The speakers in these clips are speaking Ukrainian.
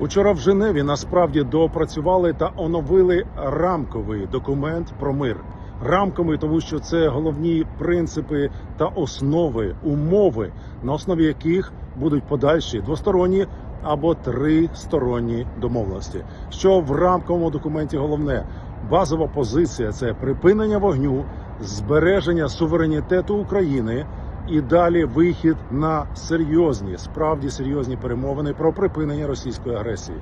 Учора в Женеві насправді доопрацювали та оновили рамковий документ про мир. Рамковий, тому що це головні принципи та основи, умови, на основі яких будуть подальші двосторонні або тристоронні домовленості. Що в рамковому документі головне базова позиція це припинення вогню, збереження суверенітету України. І далі вихід на серйозні, справді серйозні перемовини про припинення російської агресії.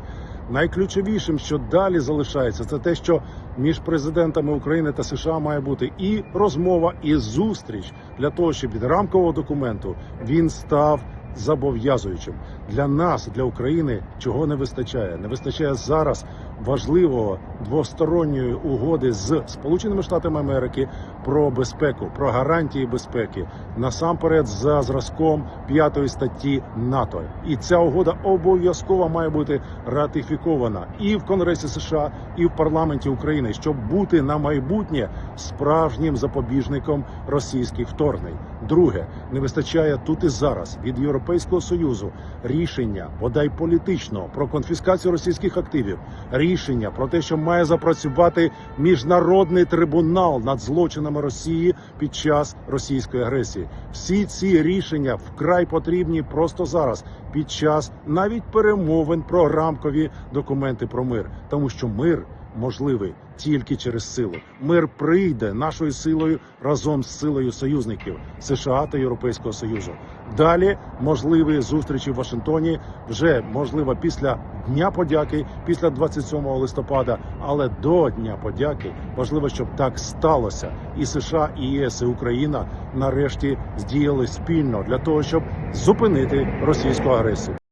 Найключовішим, що далі залишається, це те, що між президентами України та США має бути і розмова, і зустріч для того, щоб від рамкового документу він став зобов'язуючим для нас, для України, чого не вистачає. Не вистачає зараз важливого двосторонньої угоди з Сполученими Штатами Америки про безпеку, про гарантії безпеки насамперед за зразком п'ятої статті НАТО. І ця угода обов'язково має бути ратифікована і в Конгресі США, і в парламенті України, щоб бути на майбутнє справжнім запобіжником російських вторгнень. Друге, не вистачає тут і зараз від Європейського союзу рішення, бодай політичного, про конфіскацію російських активів, рішення про те, що має запрацювати міжнародний трибунал над злочинами Росії під час російської агресії. Всі ці рішення вкрай потрібні просто зараз, під час навіть перемовин про рамкові документи про мир, тому що мир можливий тільки через силу. Мир прийде нашою силою разом з силою союзників США та Європейського Союзу. Далі можливі зустрічі в Вашингтоні вже можливо після Дня подяки, після 27 листопада. Але до Дня подяки важливо, щоб так сталося, і США, і ЄС, і Україна нарешті здіяли спільно для того, щоб зупинити російську агресію.